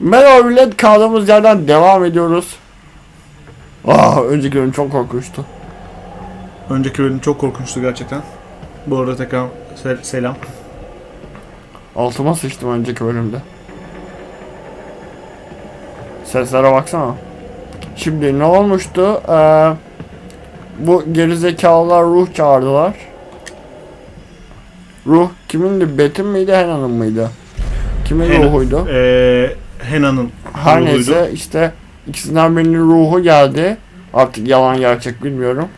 Merhaba millet kaldığımız yerden devam ediyoruz. Ah önceki bölüm çok korkunçtu. Önceki bölüm çok korkunçtu gerçekten. Bu arada tekrar sel- selam. Altıma sıçtım önceki bölümde. Seslere baksana. Şimdi ne olmuştu? Ee, bu gerizekalılar ruh çağırdılar. Ruh kimindi? Bet'in miydi Hena'nın mıydı? Kimin Hena- ruhuydu? Ee, Hena'nın Her ruhuydu. neyse işte ikisinden birinin ruhu geldi. Artık yalan gerçek bilmiyorum.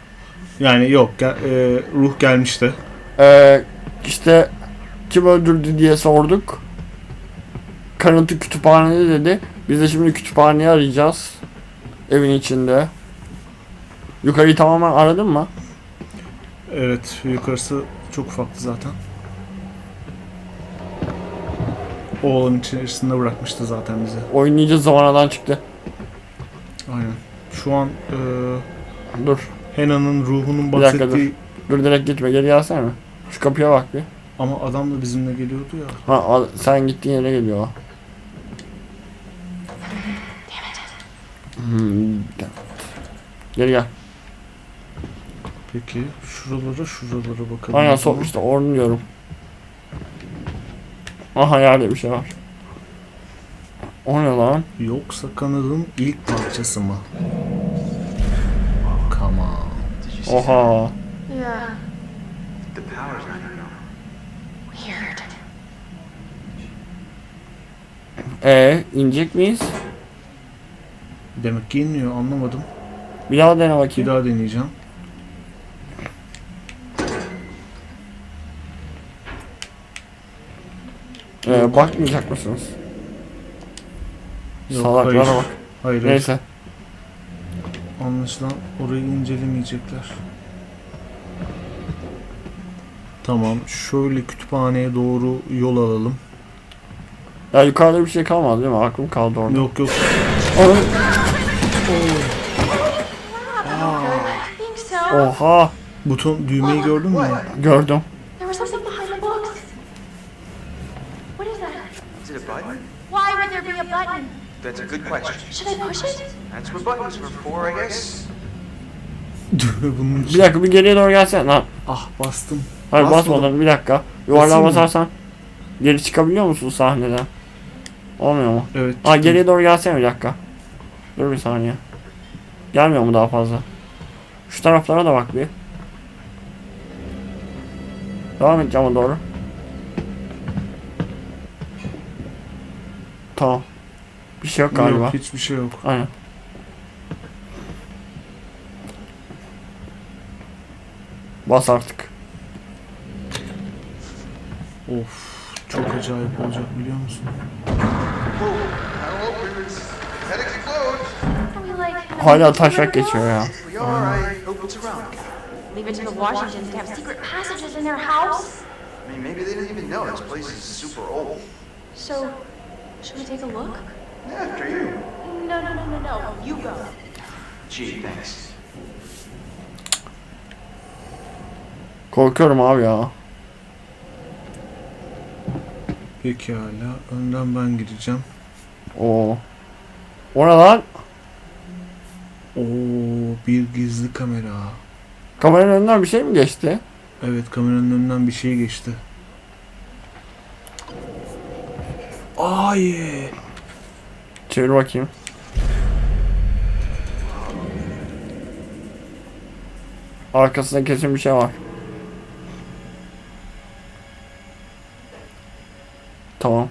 Yani yok gel- e, ruh gelmişti. Ee, işte kim öldürdü diye sorduk. Kanıtı kütüphanede dedi. Biz de şimdi kütüphaneyi arayacağız. Evin içinde. Yukarıyı tamamen aradın mı? Evet yukarısı çok ufaktı zaten. O alanın içerisinde bırakmıştı zaten bizi. Oyun iyice zamanadan çıktı. Aynen. Şu an e, Dur. Hena'nın ruhunun Bir dakika, bahsettiği Dur direkt gitme. Geri gelsene? Şu kapıya bak bir. ama adam da bizimle geliyordu ya. Ha al- sen gittiğin yere geliyor o. Hmm, gel. Geri gel. Peki şuralara şuralara bakalım. Aynen sol işte onu diyorum. Aha yerde bir şey var. O ne lan? Yoksa kanadın ilk parçası mı? Come on. Oha. Yeah. The power's not. Weird. E inecek miyiz? Demek ki inmiyor anlamadım. Bir daha dene Bir bakayım. daha deneyeceğim. Ee, bakmayacak mısınız? Yok, Salaklara hayır. bak. Hayır, hayır. Neyse. Anlaşılan orayı incelemeyecekler. Tamam. Şöyle kütüphaneye doğru yol alalım. Ya yukarıda bir şey kalmadı değil mi? Aklım kaldı orada. Yok yok. Onu-. Oha. Buton düğmeyi gördün mü? Gördüm. There was something behind the books. What is that? Is it a button? Why would there be a button? That's a good question. Should I push it? That's what buttons were for, I guess. Düğme bunun Bir dakika bir geriye doğru gelsene lan. Ah bastım. Hayır Basmadım. basmadan bir dakika. Yuvarlığa Basayım mı? basarsan geri çıkabiliyor musun sahneden? Olmuyor mu? Evet. Ha çıktım. geriye doğru gelsene bir dakika. Dur bir saniye. Gelmiyor mu daha fazla? Şu taraflara da bak bir. Devam et cama doğru. Tamam. Bir şey yok galiba. Yok hiçbir şey yok. Aynen. Bas artık. Of. Çok acayip olacak biliyor musun? Hala taşak geçiyor ya. Leave it to the Washingtons to have secret passages in their house? I mean, maybe they didn't even know this place is super old. So, should we take a look? After you. No, no, no, no, no. You go. Gee, thanks. Korkuyorum abi ya. Pekala. Önden ben gideceğim. Oo. O ne lan? Oo bir gizli kamera. Kameranın önünden bir şey mi geçti? Evet kameranın önünden bir şey geçti. Ay. Çevir bakayım. Arkasında kesin bir şey var. Tamam.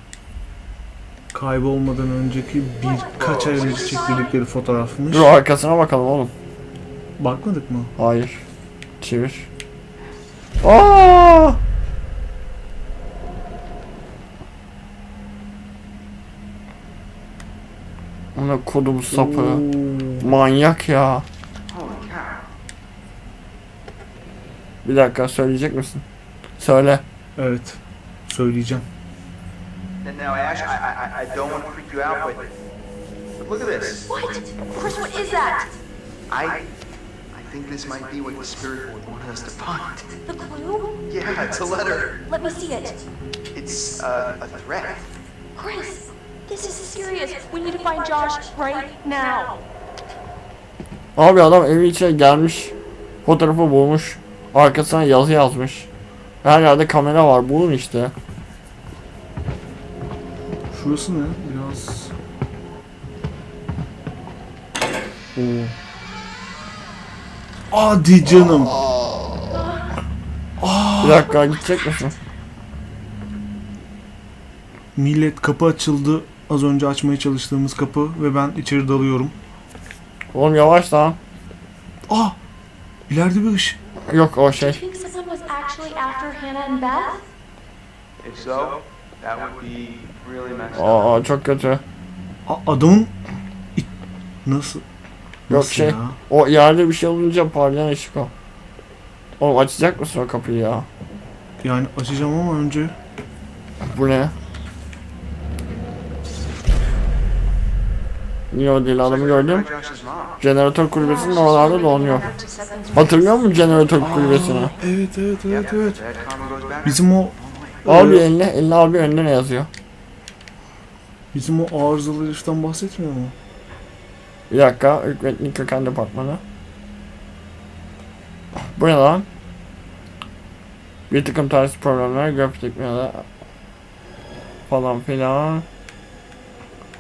Kaybolmadan önceki birkaç ay önce çektirdikleri fotoğrafmış. Dur arkasına bakalım oğlum. Bakmadık mı? Hayır. Çevir. Aa! Ona kodum sapı. Oo. Manyak ya. Bir dakika söyleyecek misin? Söyle. Evet. Söyleyeceğim. And now, Ash, I, I, I don't want to freak you out, but, but look at this. What? Chris, what is that? I, I think this might be what the spirit would want us to find. The clue? Yeah, it's a letter. Let me see it. It's uh, a threat. Chris, This is serious. We need to find Josh right now. Abi adam evin içine gelmiş. Fotoğrafı bulmuş. Arkasına yazı yazmış. Her yerde kamera var. Bulun işte. Şurası ne? Biraz... Oo. Hadi canım. Bir dakika gidecek misin? Millet kapı açıldı. Az önce açmaya çalıştığımız kapı ve ben içeri dalıyorum. Oğlum yavaş lan. Ah! İleride bir ışık. Yok o şey. think someone was actually after Hannah and Beth? If so, that would be really messed up. Aa çok kötü. A- adamın... İ- Nasıl? Yok Nasıl şey. ya? O yerde bir şey olunca parlayan ışık o. Oğlum açacak mısın o kapıyı ya? Yani açacağım ama önce... Bu ne? Değil adamı gördüm. Jeneratör kulübesinin oralarda dolanıyor. Hatırlıyor musun jeneratör kulübesini? Evet evet evet evet. Bizim o... Al bir e, eline, eline al bir önüne ne yazıyor? Bizim o arızalı heriften bahsetmiyor mu? Bir dakika, hükmetlik köken departmanı. Bu ne lan? Bir takım ters problemler, grafik ya falan filan.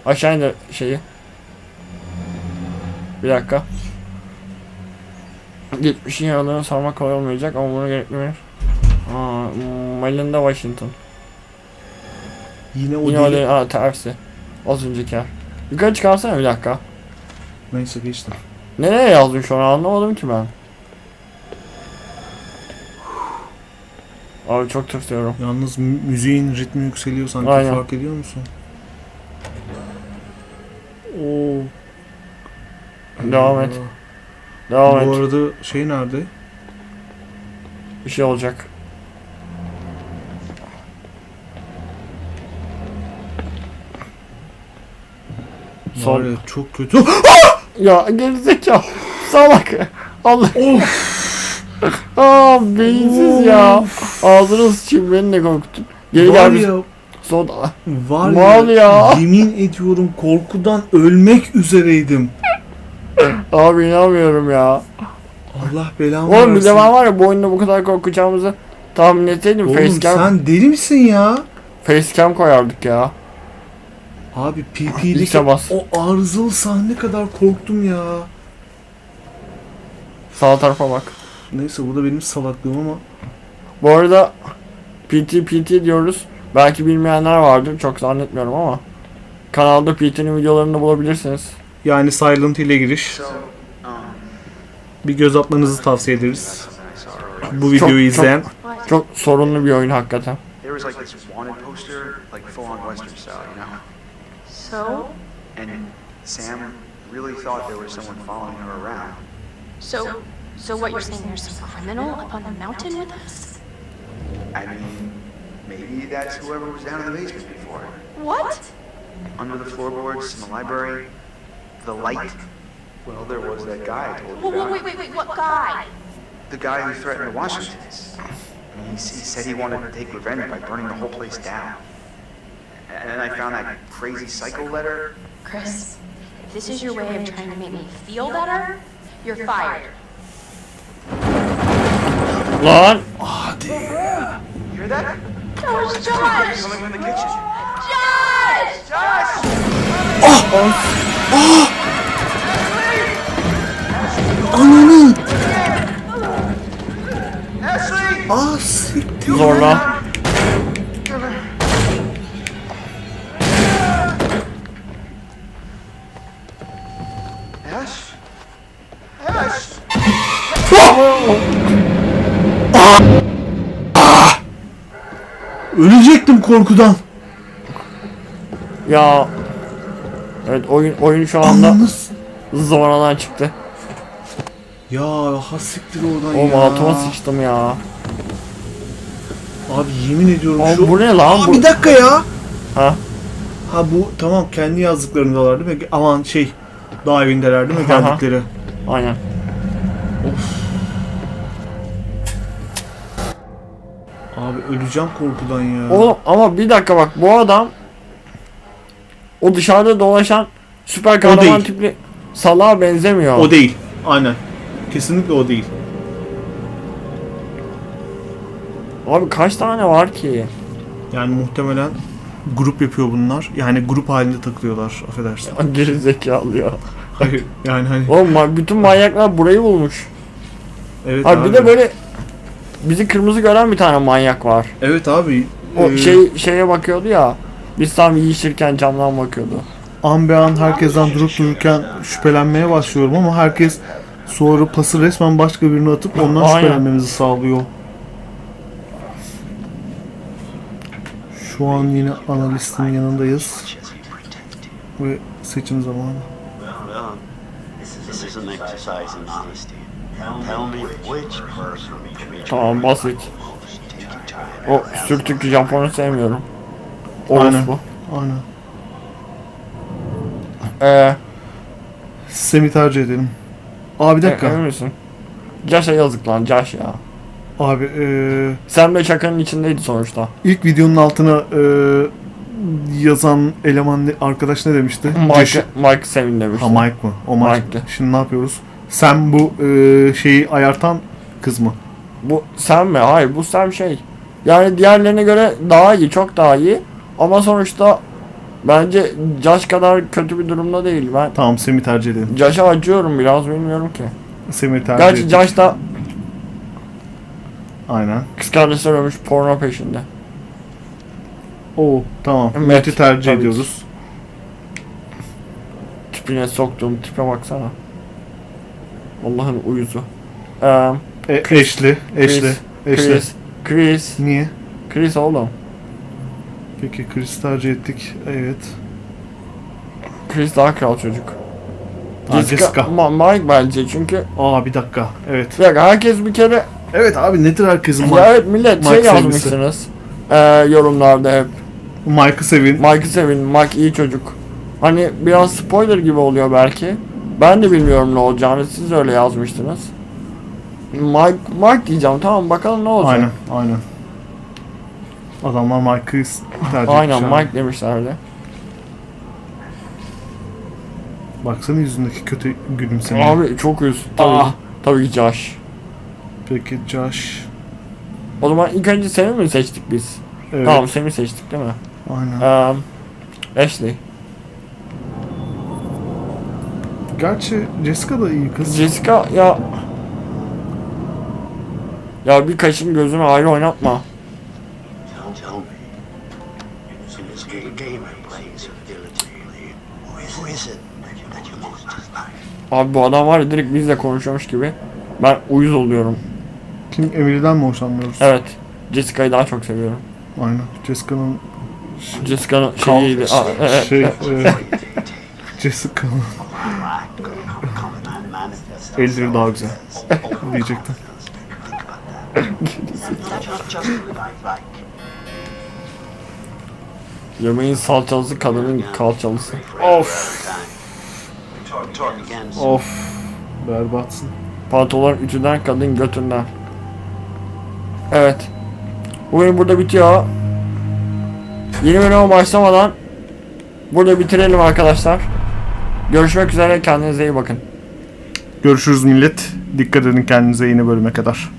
Aşağı indir şeyi. Bir dakika. 70'in yaralarını sarmak kolay olmayacak ama bunu gerekmiyor. Aa, Melinda Washington. Yine o Yine değil. aa tersi. Az önceki yer. Yukarı çıkarsana bir dakika. Neyse geçtim. Nereye yazdın şu an anlamadım ki ben. Abi çok tırsıyorum. Yalnız mü- müziğin ritmi yükseliyor sanki Aynen. fark ediyor musun? Devam et. Devam Bu et. arada şey nerede? Bir şey olacak. Var Son. ya çok kötü. Ya gerizekalı. Salak. Allah. Aa beyinsiz ya. Ağzını sıçayım beni de korkuttun. Geri var gel biz. ya, Soda. var Mal ya, ya. Yemin ediyorum korkudan ölmek üzereydim. Abi inanmıyorum ya. Allah belamı Oğlum bir versin. ben var ya bu oyunda bu kadar korkacağımızı tahmin etseydim Oğlum facecam, sen deli misin ya? facecam koyardık ya. Abi PP'deki bas. o arızalı sahne kadar korktum ya. Sağ tarafa bak. Neyse bu da benim salaklığım ama Bu arada PT PT diyoruz. Belki bilmeyenler vardır. Çok zannetmiyorum ama. Kanalda PT'nin videolarını bulabilirsiniz. Yani Silent ile giriş. Bir göz atmanızı tavsiye ederiz. Bu videoyu çok- izleyen. What? Çok sorunlu bir oyun hakikaten. So? And Sam really thought there was someone following her around. So, so what you're saying? There's some criminal up on the mountain with us? I mean, maybe that's whoever was down in the basement before. What? Under the floorboards in the library. The light. Well, there was that guy I told you Whoa, whoa, about. wait, wait, wait, what guy? The guy who threatened the Washingtons. He, he said he wanted to take revenge by burning the whole place down. And then I found that crazy psycho letter. Chris, if this is your way of trying to make me feel better, you're fired. Lon? Lan! You hear that? That was Josh! Coming from the kitchen. Josh! Josh! Oh, oh, Ananı! Ashley! Ah siktir. Zorla. Ash! Ölecektim korkudan. Ya. Evet oyun oyun şu anda Ananız. zıvanadan çıktı. Ya ha siktir oradan Oğlum ya. altıma sıçtım ya. Abi yemin ediyorum Oğlum şu... bu ne lan? Aa, Bu... bir dakika ya. Ha? Ha bu tamam kendi yazdıklarındalar değil mi? Aman şey dağ evindeler değil mi Aha. geldikleri? Aynen. Abi öleceğim korkudan ya. Oğlum ama bir dakika bak bu adam o dışarıda dolaşan süper kahraman tipli salağa benzemiyor. O değil. Aynen. Kesinlikle o değil. Abi kaç tane var ki? Yani muhtemelen grup yapıyor bunlar. Yani grup halinde takılıyorlar. Affedersin. Geri zekalı ya. Hayır. Yani hani. Oğlum ma- bütün manyaklar burayı bulmuş. Evet Abi abi. bir de böyle bizi kırmızı gören bir tane manyak var. Evet abi. O e, şey şeye bakıyordu ya. Biz tam yiyişirken camdan bakıyordu. an be an herkesten durup dururken şüphelenmeye başlıyorum ama herkes sonra pası resmen başka birine atıp ondan Aynen. şüphelenmemizi sağlıyor. Şu an yine analistin yanındayız ve seçim zamanı. Tamam basit. O sürtük Japon'u sevmiyorum. Aynen. Orospu. Aynen. Ee, Sem'i tercih edelim. Aa bir dakika. emin misin? Josh'a yazık lan Josh ya. Abi eee Sen de şakanın içindeydi sonuçta. ilk videonun altına eee, yazan eleman ne- arkadaş ne demişti? Mike, Mike sevin demişti. Ha Mike mı? O Mike. Mike'tı. Şimdi ne yapıyoruz? Sen bu eee, şeyi ayartan kız mı? Bu sen mi? Hayır bu sen şey. Yani diğerlerine göre daha iyi, çok daha iyi. Ama sonuçta bence Josh kadar kötü bir durumda değil. Ben Tamam Sem'i tercih edelim. Josh'a acıyorum biraz bilmiyorum ki. Sem'i tercih Gerçi ettik. Josh da Aynen. kız kardeşler ölmüş porno peşinde. Oo tamam. Evet, Meti tercih tabii ki. ediyoruz. Tipine soktuğum tipe baksana. Allah'ın uyuzu. Eee E, eşli. Eşli. Eşli. Chris. Chris. Niye? Chris oğlum. Peki Chris tercih ettik. Evet. Chris daha kral çocuk. Ha, Jessica. Ma- Mike bence çünkü Aa bir dakika. Evet. dakika, herkes bir kere Evet abi nedir herkesin ya Mike? evet millet Mike şey sevgisi. yazmışsınız eee, yorumlarda hep Mike'ı sevin. Mike'ı sevin Mike iyi çocuk hani biraz spoiler gibi oluyor belki ben de bilmiyorum ne olacağını siz öyle yazmıştınız Mike, Mike diyeceğim tamam bakalım ne olacak Aynen. Aynen. Adamlar Mike'ı tercih Aynen etmiş abi. Mike demişlerdi Baksana yüzündeki kötü gülümseme. abi çok üst tabii, Aa. tabii ki Josh Peki Josh. o zaman ilk önce seni mi seçtik biz Evet. tamam seni seçtik değil mi Aynen. Eee Ashley Gerçi Jessica da iyi kız. Jessica ya ya bir kaşın gözünü ayrı oynatma. Abi bu adam var ya direkt bizle konuşuyormuş gibi. Ben uyuz oluyorum. Kim Emily'den mi hoşlanmıyoruz? Evet. Jessica'yı daha çok seviyorum. Aynen. Jessica'nın Jessica'nın şeyiydi. Aa, evet. şey e, Jessica'nın elleri daha güzel diyecektim. Yemeğin salçalısı kadının kalçalısı. Of of berbatsın. Pantolon ütüden kadın götünden. Evet. Bu bölüm burada bitiyor. Yeni bölüme başlamadan burada bitirelim arkadaşlar. Görüşmek üzere kendinize iyi bakın. Görüşürüz millet. Dikkat edin kendinize yeni bölüme kadar.